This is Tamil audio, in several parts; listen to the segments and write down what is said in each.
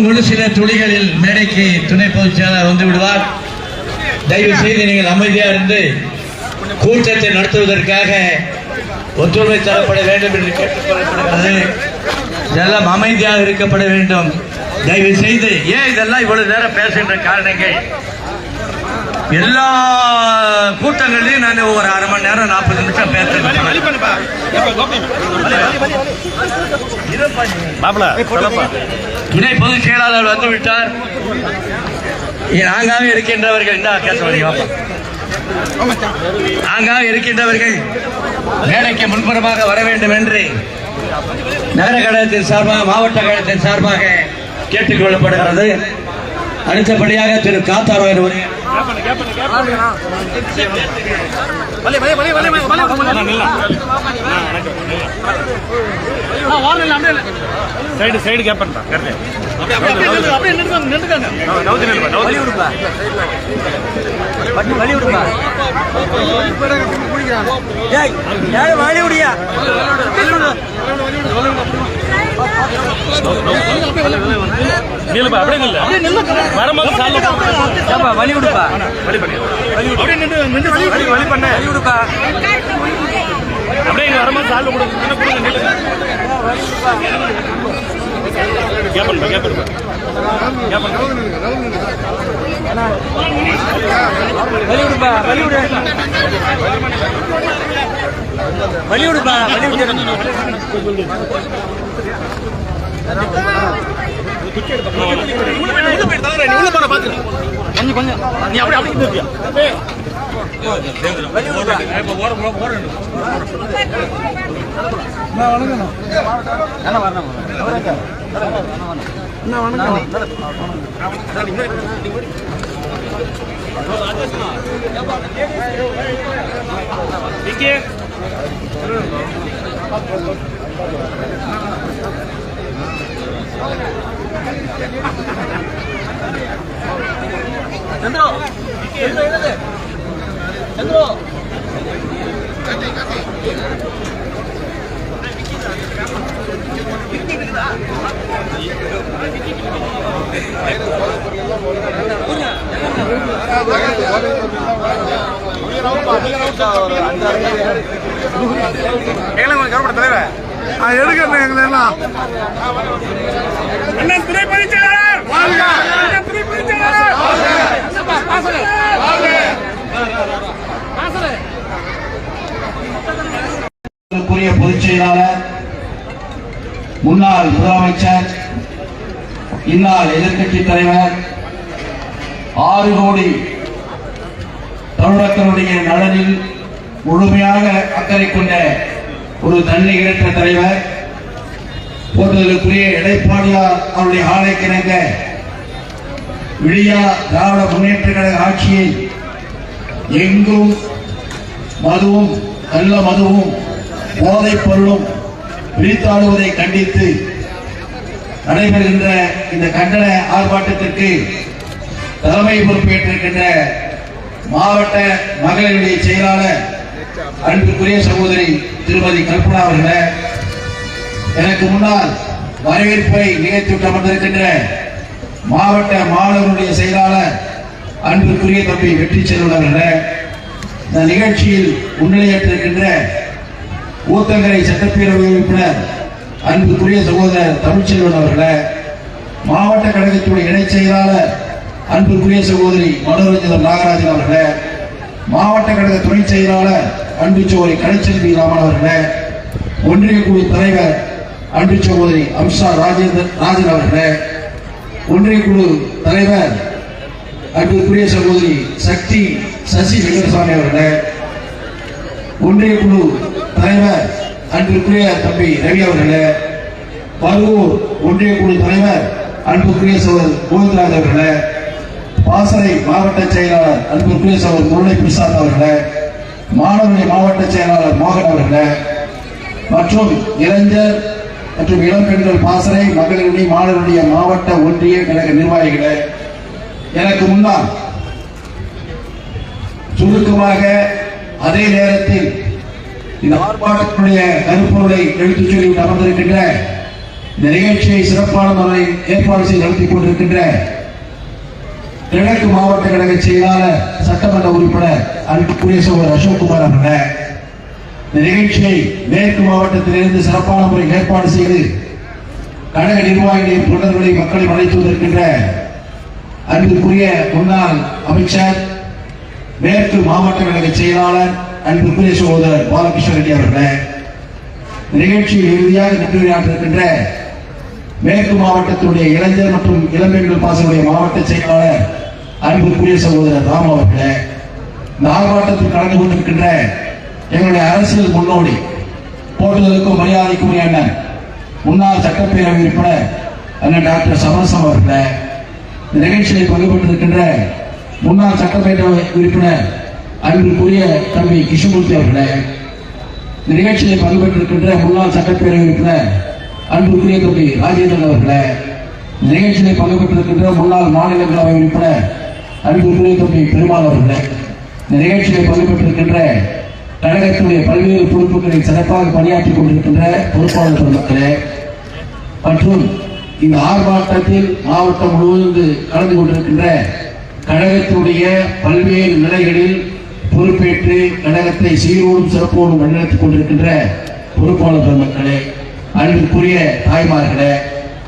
இன்னும் ஒரு சில துளிகளில் மேடைக்கு துணை பொதுச் செயலாளர் வந்து விடுவார். தயவு செய்து நீங்கள் அமைதியா இருந்து கூட்டத்தை நடத்துவதற்காக ஒற்றுமை தரப்பட வேண்டும் என்று கேட்டுக்கொள்ளப்படுகிறது. இதெல்லாம் அமைதியாக இருக்கப்பட வேண்டும். தயவு செய்து ஏன் இதெல்லாம் இவ்வளவு நேரம் பேசுகின்ற காரணங்கள்? எல்லா கூட்டங்களையும் நான் ஒரு அரை மணி நேரம் நாற்பது நிமிஷம் பேசுறேன். துணை பொதுச் செயலாளர் வந்து விட்டார். ஆங்காக இருக்கின்றவர்கள் என்ன கேட்ட ஆங்காக இருக்கின்றவர்கள் மேடைக்கு முன்புறமாக வர வேண்டும் என்று நகர கழகத்தின் சார்பாக மாவட்ட கழகத்தின் சார்பாக கேட்டுக் கொள்ளப்படுகிறது அடுத்தபடியாக திரு காத்தாரோர் ஒரு சைடு சைடு கேப் பண்ணா கரெக்ட் நவுத்தி நில்லுப்பா நவுத்தி நில்லுப்பா நில்லுப்பா அப்படியே நில்லு. வரும்போது சால்ல வழி விடுப்பா. வழி பண்ணு அப்படியே நின்று நின்று வழி வழி பண்ண. வழி விடுப்பா. அப்படியே இங்க வரும்போது சால்ல கொடுங்க. இன்னும் கொடுங்க நில்லு. கேப் பண்ணுப்பா கேப் பண்ணுப்பா கேப் பண்ணுப்பா வழி விடுப்பா. வழி விடு. வழி கொஞ்சம் கொஞ்சம். நீ அப்படியே அப்படியே நிறுத்தியா வழி விடுப்பா அண்ணா வரணும் விக்கி சந்திரோ சந்திரோ என்னது? சந்திரோ. எங்களை கவர்மெண்ட் எங்களை எல்லாம் அண்ணன் துணை பதிச்சாளர் அண்ணன் துணை பதிச்சாளர் பொதுச் செயலாளர் முன்னாள் முதலமைச்சர் இன்னால் எதிர்கட்சி தலைவர் ஆறு கோடி தமிழகத்தினுடைய நலனில் முழுமையாக அக்கறை கொண்ட ஒரு தன்னிகரற்ற தலைவர் போன்றதற்குரிய எடைப்பாடியார் அவருடைய ஆலை கிணங்க விழியா திராவிட முன்னேற்ற கழக ஆட்சியை எங்கும் மதுவும் நல்ல மதுவும் போதைப் பொருளும் விரித்தாடுவதை கண்டித்து நடைபெறுகின்ற இந்த கண்டன ஆர்ப்பாட்டத்திற்கு தலைமை பொறுப்பேற்றிருக்கின்ற மாவட்ட மகளிருடைய செயலாளர் அன்புக்குரிய சகோதரி திருமதி கல்பனா அவர்களே எனக்கு முன்னால் வரவேற்பை நிகழ்த்தி அமர்ந்திருக்கின்ற மாவட்ட மாணவர்களுடைய செயலாளர் அன்புக்குரிய தம்பி வெற்றி செல்வன் அவர்களே இந்த நிகழ்ச்சியில் முன்னிலையேற்றிருக்கின்ற ஊத்தங்கரை சட்டப்பேரவை உறுப்பினர் அன்புக்குரிய சகோதரர் தமிழ்ச்செல்வன் அவர்களே மாவட்ட கழகத்துடைய இணைச் செயலாளர் அன்புக்குரிய சகோதரி மனோரஞ்சன் நாகராஜன் அவர்களே மாவட்ட கழக துணை செயலாளர் அன்பு சோதரி கலைச்செல்வி ராமன் அவர்களே ஒன்றிய குழு தலைவர் அன்பு சகோதரி அம்சா ராஜேந்திரன் ராஜன் அவர்களே ஒன்றிய குழு தலைவர் அன்புக்குரிய சகோதரி சக்தி சசி வெங்கடசாமி அவர்களே ஒன்றிய குழு தலைவர் அன்புக்குரிய தம்பி ரவி அவர்களே பருவூர் ஒன்றிய குழு தலைவர் அன்புக்குரிய சகோதரர் கோவிந்தராஜ் அவர்களே பாசறை மாவட்ட செயலாளர் அன்புக்குரிய சகோதரர் முருளை பிரசாத் அவர்களே மாணவர்களை மாவட்ட செயலாளர் மோகன் அவர்களே மற்றும் இளைஞர் மற்றும் இளம் பெண்கள் பாசறை மகளிருடைய மாணவருடைய மாவட்ட ஒன்றிய கழக நிர்வாகிகளே எனக்கு முன்னால் சுருக்கமாக அதே நேரத்தில் இந்த ஆர்ப்பாட்டத்தினுடைய கருப்பொருளை எடுத்துச் சொல்லி அமர்ந்திருக்கின்ற இந்த நிகழ்ச்சியை சிறப்பான முறையில் ஏற்பாடு செய்து நடத்தி கொண்டிருக்கின்ற கிழக்கு மாவட்ட கழக செயலாளர் சட்டமன்ற உறுப்பினர் அன்புக்குரிய சோழர் அசோக்குமார் அவர்கள இந்த நிகழ்ச்சியை மேற்கு மாவட்டத்திலிருந்து சிறப்பான முறை ஏற்பாடு செய்து கழக நிர்வாகிகளையும் தொண்டர்களை மக்களை அழைத்து வருகின்ற அன்புக்குரிய முன்னாள் அமைச்சர் மேற்கு மாவட்ட கழக செயலாளர் அன்புக்குரிய சகோதரர் பாலகிருஷ்ண ரெட்டி அவர்களே நிகழ்ச்சியில் இறுதியாக நன்றியாற்றிருக்கின்ற மேற்கு மாவட்டத்தினுடைய இளைஞர் மற்றும் இளம்பெண்கள் பாசனுடைய மாவட்ட செயலாளர் அன்புக்குரிய சகோதரர் ராம் அவர்களே இந்த ஆர்ப்பாட்டத்தில் கலந்து கொண்டிருக்கின்ற எங்களுடைய அரசியல் முன்னோடி போட்டுதலுக்கும் மரியாதைக்குரிய அண்ணன் முன்னாள் சட்டப்பேரவை உறுப்பினர் அண்ணன் டாக்டர் சமரசம் அவர்களே இந்த நிகழ்ச்சியில் பங்குபெற்றிருக்கின்ற முன்னாள் சட்டப்பேரவை உறுப்பினர் அன்புக்குரிய தம்பி கிருஷ்ணமூர்த்தி அவர்களே இந்த நிகழ்ச்சியில் பங்கு பெற்றிருக்கின்ற முன்னாள் சட்டப்பேரவை உறுப்பினர் அன்புக்குரிய தம்பி ராஜேந்திரன் அவர்களே இந்த நிகழ்ச்சியில் பங்கு பெற்றிருக்கின்ற முன்னாள் மாநிலங்களவை உறுப்பினர் அன்புக்குரிய தம்பி பெருமாள் அவர்களே இந்த நிகழ்ச்சியில் பங்கு பெற்றிருக்கின்ற கழகத்துடைய பல்வேறு பொறுப்புகளை சிறப்பாக பணியாற்றிக் கொண்டிருக்கின்ற பொறுப்பாளர் பெருமக்களே மற்றும் இந்த ஆர்ப்பாட்டத்தில் மாவட்டம் முழுவதும் கலந்து கொண்டிருக்கின்ற கழகத்தினுடைய பல்வேறு நிலைகளில் பொறுப்பேற்று கழகத்தை சீரோடும் சிறப்போடும் வழிநடத்திக் கொண்டிருக்கின்ற பொறுப்பாளர் பெருமக்களே அன்பிற்குரிய தாய்மார்களே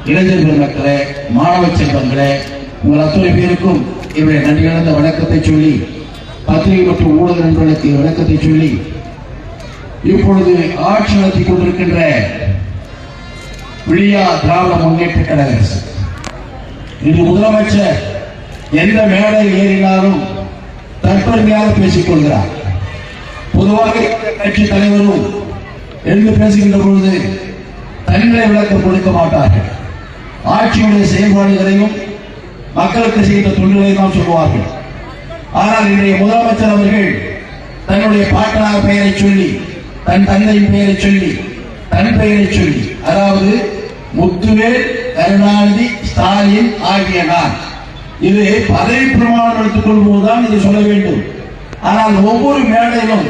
இளைஞர் பெருமக்களே மாணவ செல்வங்களே உங்கள் அத்துணை பேருக்கும் என்னுடைய நன்றி கலந்த வணக்கத்தை சொல்லி பத்திரிகை மற்றும் ஊடக நண்பர்களுக்கு வணக்கத்தை சொல்லி இப்பொழுது ஆட்சி நடத்திக் கொண்டிருக்கின்ற விழியா திராவிட முன்னேற்ற கழக அரசு. இன்று முதலமைச்சர் எந்த மேடை ஏறினாலும் தற்பெருமையாக பேசிக் கொள்கிறார். பொதுவாக கட்சி தலைவரும் எழுந்து பேசுகின்ற பொழுது தன்னிலை விளக்கம் கொடுக்க மாட்டார்கள். ஆட்சியுடைய செயல்பாடுகளையும் மக்களுக்கு செய்த தொழிலை தான் சொல்லுவார்கள். ஆனால் இன்றைய முதலமைச்சர் அவர்கள் தன்னுடைய பாட்டனார் பெயரை சொல்லி தன் தந்தையின் பெயரை சொல்லி தன் பெயரை சொல்லி அதாவது முத்துவேல் கருணாநிதி ஸ்டாலின் ஆகிய நான். இது பதவி பிரமாணம் எடுத்துக் கொள்வதுதான் இது சொல்ல வேண்டும். ஆனால் ஒவ்வொரு மேடையிலும்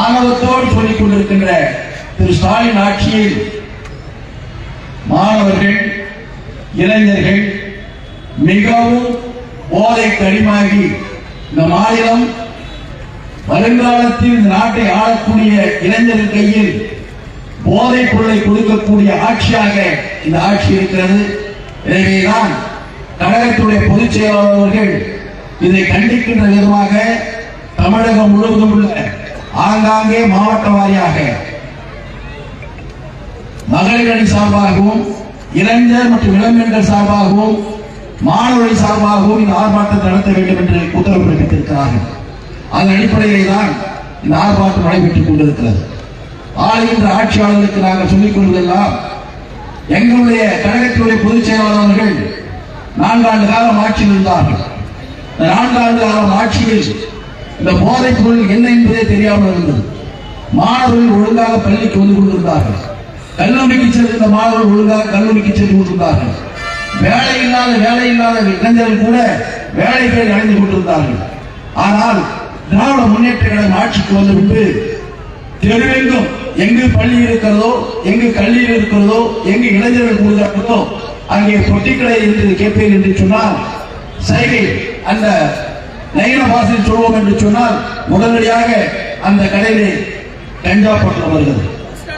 ஆணவத்தோடு சொல்லிக் கொண்டிருக்கின்ற திரு ஸ்டாலின் ஆட்சியில் மாணவர்கள் இளைஞர்கள் மிகவும் போதை கடிமாகி இந்த மாநிலம் வருங்காலத்தில் இந்த நாட்டை ஆளக்கூடிய இளைஞர்கள் கையில் போதைப் பொருளை கொடுக்கக்கூடிய ஆட்சியாக இந்த ஆட்சி இருக்கிறது. எனவேதான் கழகத்துடைய பொதுச் செயலாளர்கள் இதை கண்டிக்கின்ற விதமாக தமிழகம் முழுவதும் உள்ள ஆங்காங்கே மாவட்ட வாரியாக மகளிர் அணி சார்பாகவும் இளைஞர் மற்றும் இளம்பெண்கள் சார்பாகவும் மாணவர்கள் சார்பாகவும் இந்த ஆர்ப்பாட்டத்தை நடத்த வேண்டும் என்று உத்தரவு பிறப்பித்திருக்கிறார்கள். அதன் அடிப்படையிலே தான் இந்த ஆர்ப்பாட்டம் நடைபெற்றுக் கொண்டிருக்கிறது. ஆளுகின்ற ஆட்சியாளர்களுக்கு நாங்கள் சொல்லிக் கொள்வதெல்லாம் எங்களுடைய கழகத்தினுடைய பொதுச் செயலாளர்கள் நான்காண்டு காலம் ஆட்சியில் இருந்தார்கள் இந்த நான்காண்டு காலம் ஆட்சியில் இந்த போதைப் பொருள் என்ன என்பதே தெரியாமல் இருந்தது. மாணவர்கள் ஒழுங்காக பள்ளிக்கு வந்து கொண்டிருந்தார்கள். கல்லூரிக்கு செல்கின்ற மாணவர்கள் ஒழுங்காக கல்லூரிக்கு சென்று கொண்டிருந்தார்கள். வேலை இல்லாத வேலை இல்லாத இளைஞர்கள் கூட வேலை பேர் அடைந்து கொண்டிருந்தார்கள். ஆனால் திராவிட முன்னேற்ற கழகம் ஆட்சிக்கு வந்துவிட்டு தெருவெங்கும் எங்கு பள்ளி இருக்கிறதோ எங்கு கல்லூரி இருக்கிறதோ எங்கு இளைஞர்கள் கூடுகிறார்களோ அங்கே பொட்டிக்கடை என்று கேட்பேன் என்று சொன்னால் சைகை அந்த நயன பாசையில் சொல்வோம் என்று சொன்னால் உடனடியாக அந்த கடையிலே கஞ்சா பட்டம் வருகிறது.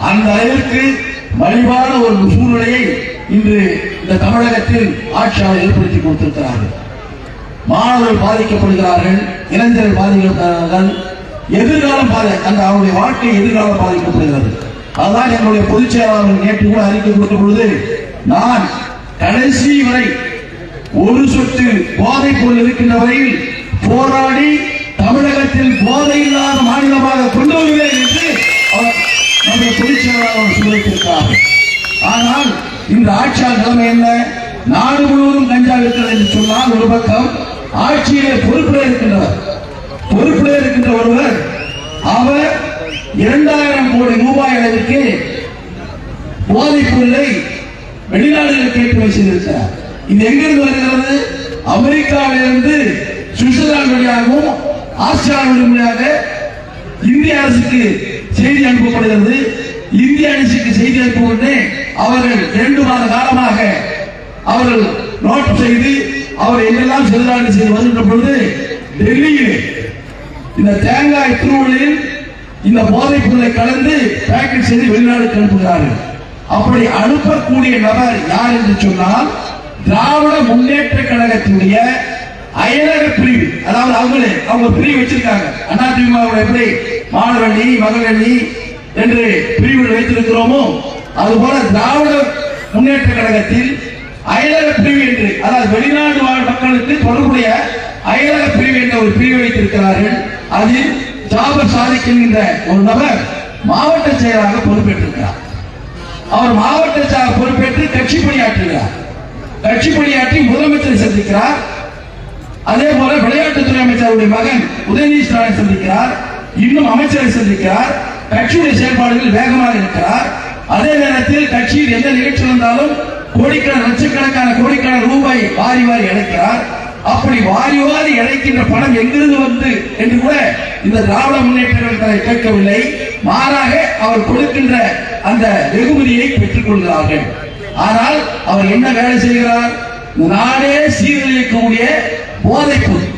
அந்த அளவிற்கு மலிவான ஒரு சூழ்நிலையை இன்று இந்த தமிழகத்தில் ஆட்சியாளர் ஏற்படுத்தி கொடுத்திருக்கிறார்கள். மாணவர்கள் பாதிக்கப்படுகிறார்கள் இளைஞர்கள் பாதிக்கப்படுகிறார்கள் எதிர்காலம் பாதி அந்த அவருடைய வாழ்க்கை எதிர்காலம் பாதிக்கப்படுகிறது. அதுதான் என்னுடைய பொதுச் செயலாளர்கள் நேற்று கூட அறிக்கை கொடுத்த பொழுது நான் கடைசி வரை ஒரு சொட்டு போதைப் பொருள் இருக்கின்ற வரையில் போராடி தமிழக ஆட்சியாளர் நிலைமை என்ன? நாடு முழுவதும் கஞ்சா இருக்கிறது என்று சொன்னால் ஒரு பக்கம் ஆட்சியிலே பொறுப்பிலே இருக்கின்றவர். பொறுப்பிலே இருக்கின்ற ஒருவர் அவர் இரண்டாயிரம் கோடி ரூபாய் அளவிற்கு போதைப் பொருளை வெளிநாடுகளுக்கு ஏற்றுமதி செய்திருக்கிறார். இது எங்கிருந்து வருகிறது? அமெரிக்காவிலிருந்து சுவிட்சர்லாந்து வழியாகவும் ஆஸ்திரேலியா வழியாக இந்திய அரசுக்கு செய்தி அனுப்பப்படுகிறது. இந்திய அரசுக்கு செய்தி அனுப்புவது அவர்கள் இரண்டு மாத காலமாக அவர்கள் நோட் செய்து அவர் என்னெல்லாம் செல்லாண்டு செய்து வருகின்ற பொழுது டெல்லியிலே இந்த தேங்காய் திருவள்ளில் இந்த போதைப் பொருளை கலந்து பேக்கெட் செய்து வெளிநாடுக்கு அனுப்புகிறார்கள். அப்படி அனுப்பக்கூடிய நபர் யார் என்று சொன்னால் திராவிட முன்னேற்ற கழகத்தினுடைய அயலக பிரிவு. அதாவது அவங்களே அவங்க பிரிவு வச்சிருக்காங்க. அதிமுக எப்படி? மாணவணி மகளணி என்று பிரிவுகள் வைத்திருக்கிறோமோ அதுபோல திராவிட முன்னேற்ற கழகத்தில் அயலக பிரிவு என்று அதாவது வெளிநாடு வாழ் மக்களுக்கு தொடர்புடைய அயலக பிரிவு என்ற ஒரு பிரிவு வைத்திருக்கிறார்கள். அதில் ஜாபர் சாதிக் என்கின்ற ஒரு நபர் மாவட்ட செயலாக பொறுப்பேற்றிருக்கிறார். அவர் மாவட்ட செயலாளர் பொறுப்பேற்று கட்சி பணியாற்றுகிறார். கட்சி பணியாற்றி முதலமைச்சரை சந்திக்கிறார். அதே போல விளையாட்டுத்துறை அமைச்சருடைய மகன் உதயநிதி ஸ்டாலின் சந்திக்கிறார். இன்னும் அமைச்சரை சந்திக்கிறார். கட்சியுடைய செயல்பாடுகள் வேகமாக இருக்கிறார். அதே நேரத்தில் கட்சியில் எந்த நிகழ்ச்சி இருந்தாலும் கோடிக்கணக்கான லட்சக்கணக்கான கோடிக்கணக்கான ரூபாய் வாரி வாரி இணைக்கிறார். அப்படி வாரி வாரி அடைக்கின்ற பணம் எங்கிருந்து வந்து என்று கூட இந்த திராவிட முன்னேற்ற கேட்கவில்லை. மாறாக அவர் கொடுக்கின்ற அந்த வெகுமதியை பெற்றுக் கொள்கிறார்கள். ஆனால் அவர் என்ன வேலை செய்கிறார்? நாடே சீரழிக்கக்கூடிய போதை பொருள்.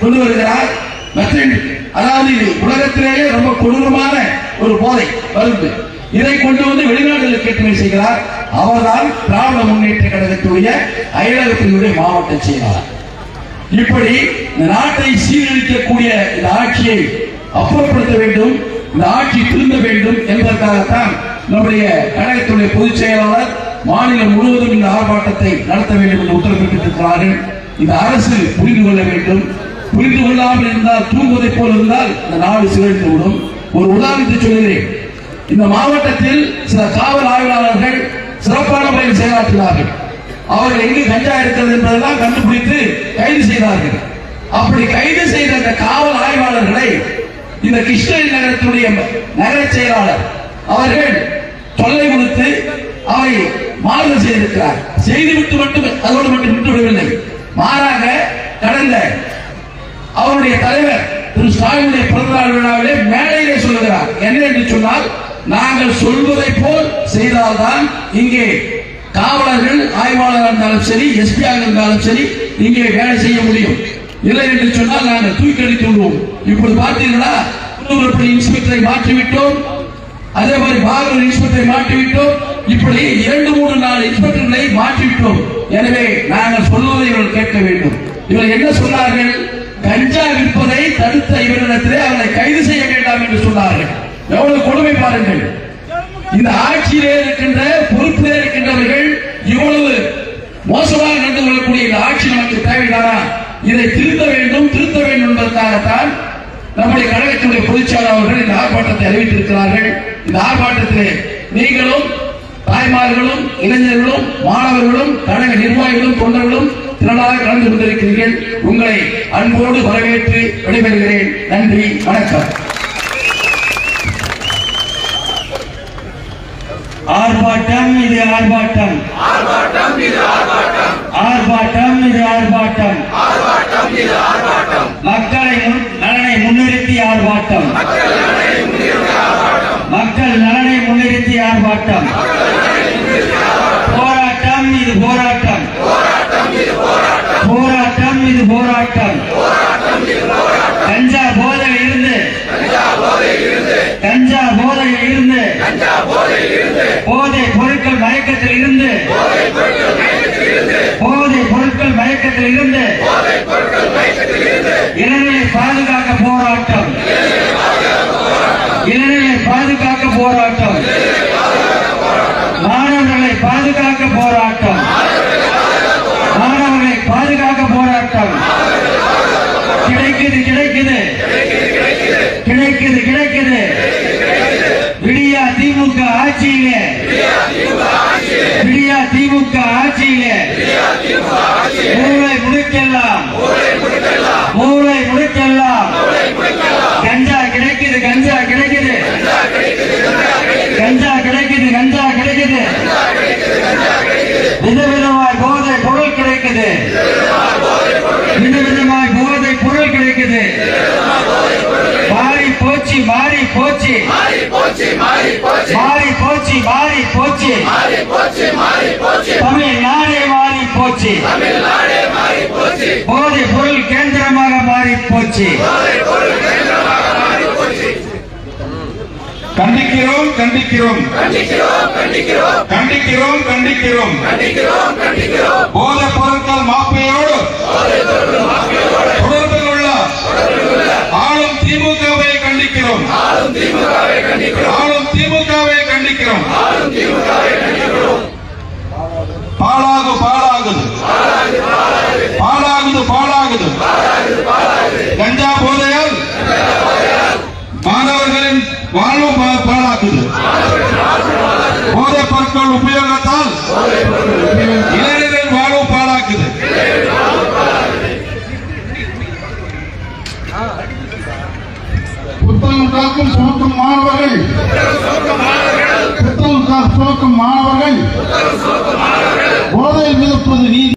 கொண்டு வருகிறார். அதாவது இது உலகத்திலேயே ரொம்ப கொடூரமான போதை மருந்து இதை கொண்டு வந்து வெளிநாடுகளுக்கு ஏற்றுமதி செய்கிறார். அவர்தான் திராவிட முன்னேற்ற கழகத்துடைய அயலகத்தினுடைய மாவட்ட செயலாளர். இப்படி இந்த நாட்டை சீரழிக்கக்கூடிய இந்த ஆட்சியை அப்புறப்படுத்த வேண்டும் இந்த ஆட்சி திரும்ப வேண்டும் என்பதற்காகத்தான் நம்முடைய கழகத்துடைய பொதுச் செயலாளர் மாநிலம் முழுவதும் இந்த ஆர்ப்பாட்டத்தை நடத்த வேண்டும் என்று உத்தரவிட்டிருக்கிறார்கள். இந்த அரசு புரிந்து கொள்ள வேண்டும். புரிந்து கொள்ளாமல் இருந்தால் தூங்குவதைப் போல் இருந்தால் இந்த நாடு சிறந்து விடும் ஒரு உதாரணத்தை சொல்கிறேன் இந்த மாவட்டத்தில் சில காவல் ஆய்வாளர்கள் சிறப்பான முறையில் செயலாற்றினார்கள். அவர்கள் எங்கு கஞ்சா இருக்கிறது என்பதெல்லாம் கண்டுபிடித்து கைது செய்தார்கள். அப்படி கைது செய்த அந்த காவல் ஆய்வாளர்களை இந்த கிருஷ்ணகிரி நகரத்துடைய நகர செயலாளர் அவர்கள் தொல்லை கொடுத்து அவை மாறுதல் செய்திருக்கிறார். செய்துவிட்டு மட்டும் அதோடு மட்டும் விட்டு விடவில்லை. மாறாக கடந்த அவருடைய தலைவர் திரு ஸ்டாலினுடைய பிறந்தநாள் விழாவிலே மேடையிலே சொல்லுகிறார். என்ன என்று சொன்னால் நாங்கள் சொல்வதை போல் செய்தால்தான் இங்கே காவலர்கள் ஆய்வாளராக இருந்தாலும் சரி எஸ்பியாக இருந்தாலும் சரி இங்கே வேலை செய்ய முடியும். இல்லை என்று சொன்னால் நாங்கள் தூக்கடித்து விடுவோம். இப்போது பார்த்தீர்களா? குன்னூர்படி இன்ஸ்பெக்டரை மாற்றிவிட்டோம். அதே மாதிரி பாகூர் இன்ஸ்பெக்டரை மாற்றிவிட்டோம். இப்படி இரண்டு மூன்று நாலு இன்ஸ்பெக்டர்களை மாற்றிவிட்டோம். எனவே நாங்கள் சொல்வதை இவர்கள் கேட்க வேண்டும். இவர்கள் என்ன சொன்னார்கள்? கஞ்சா விற்பதை தடுத்த இவரிடத்திலே அவரை கைது செய்ய வேண்டாம் என்று சொன்னார்கள். எவ்வளவு கொடுமை பாருங்கள். இந்த ஆட்சியிலே இருக்கின்ற பொறுப்பிலே இருக்கின்றவர்கள் இவ்வளவு மோசமாக நடந்து கொள்ளக்கூடிய இந்த ஆட்சி நமக்கு தேவைதானா? இதை திருத்த வேண்டும் திருத்த வேண்டும் என்பதற்காகத்தான் நம்முடைய கழகத்தினுடைய பொதுச்செயலாளர் அவர்கள் இந்த ஆர்ப்பாட்டத்தை அறிவித்திருக்கிறார்கள். இந்த ஆர்ப்பாட்டத்திலே நீங்களும் தாய்மார்களும் இளைஞர்களும் மாணவர்களும் கழக நிர்வாகிகளும் தொண்டர்களும் திரளாக கலந்து கொண்டிருக்கிறீர்கள். உங்களை அன்போடு வரவேற்று விடைபெறுகிறேன். நன்றி வணக்கம். ஆர்ப்பாட்டம் இது ஆர்ப்பாட்டம். ஆர்ப்பாட்டம் இது ஆர்ப்பாட்டம். மக்களை முன்- நலனை முன்னிறுத்தி ஆர்ப்பாட்டம் மக்கள் நலனை முன்னிறுத்தி ஆர்ப்பாட்டம் போராட்டம் இது போராட்டம் போராட்டம் இது போராட்டம் கஞ்சா போதையில் இருந்து கஞ்சா போதையில் இருந்து போதை பொருட்கள் மயக்கத்தில் இருந்து போதை பொருட்கள் மயக்கத்தில் இருந்து இளைஞரை பாதுகாக்க போராட்டம். இளைஞரை பாதுகாக்க போராட்டம். மாணவர்களை பாதுகாக்க போராட்டம். மாணவர்களை பாதுகாக்க போராட்டம். கிடைக்குது கிடைக்குது. கிடைக்குது கிடைக்குது விடியா திமுக ஆட்சியிலே. விடியா திமுக ஆட்சியிலே. மூளை முடுக்கெல்லாம் மூளை முடுக்கெல்லாம் கஞ்சா கிடைக்குது கஞ்சா கிடைக்குது கஞ்சா கிடைக்குது கஞ்சா கிடைக்குது விதவிதமாய் போதை பொருள் கிடைக்குது விதவிதமாய் போதை பொருள் கிடைக்குது மாறி போச்சு மாறி போச்சு மாறி போச்சு மாறி போச்சு தமிழ்நாடே மாறி போச்சு போதை பொருள் கேந்திரமாக மாறி போச்சு கண்டிக்கிறோம் கண்டிக்கிறோம். கண்டிக்கிறோம் கண்டிக்கிறோம். போதை பொருட்கள் மாப்பையோடு தொடர்பில் உள்ள ஆளும் திமுகவை கண்டிக்கிறோம். ஆளும் திமுகவை கண்டிக்கிறோம். பாழாகு பாழாகுது பாழாகுது பாழாகுது கஞ்சா போதையால் மாணவர்களின் வாழ்வு பாழாக்குது. போதைப் பொருட்கள் உபயோகத்தால் புத்தகம் சுமக்கும் மாணவர்கள். புத்தகம் சுமக்கும் மாணவர்கள். போதையில் மிதப்பது நீதி.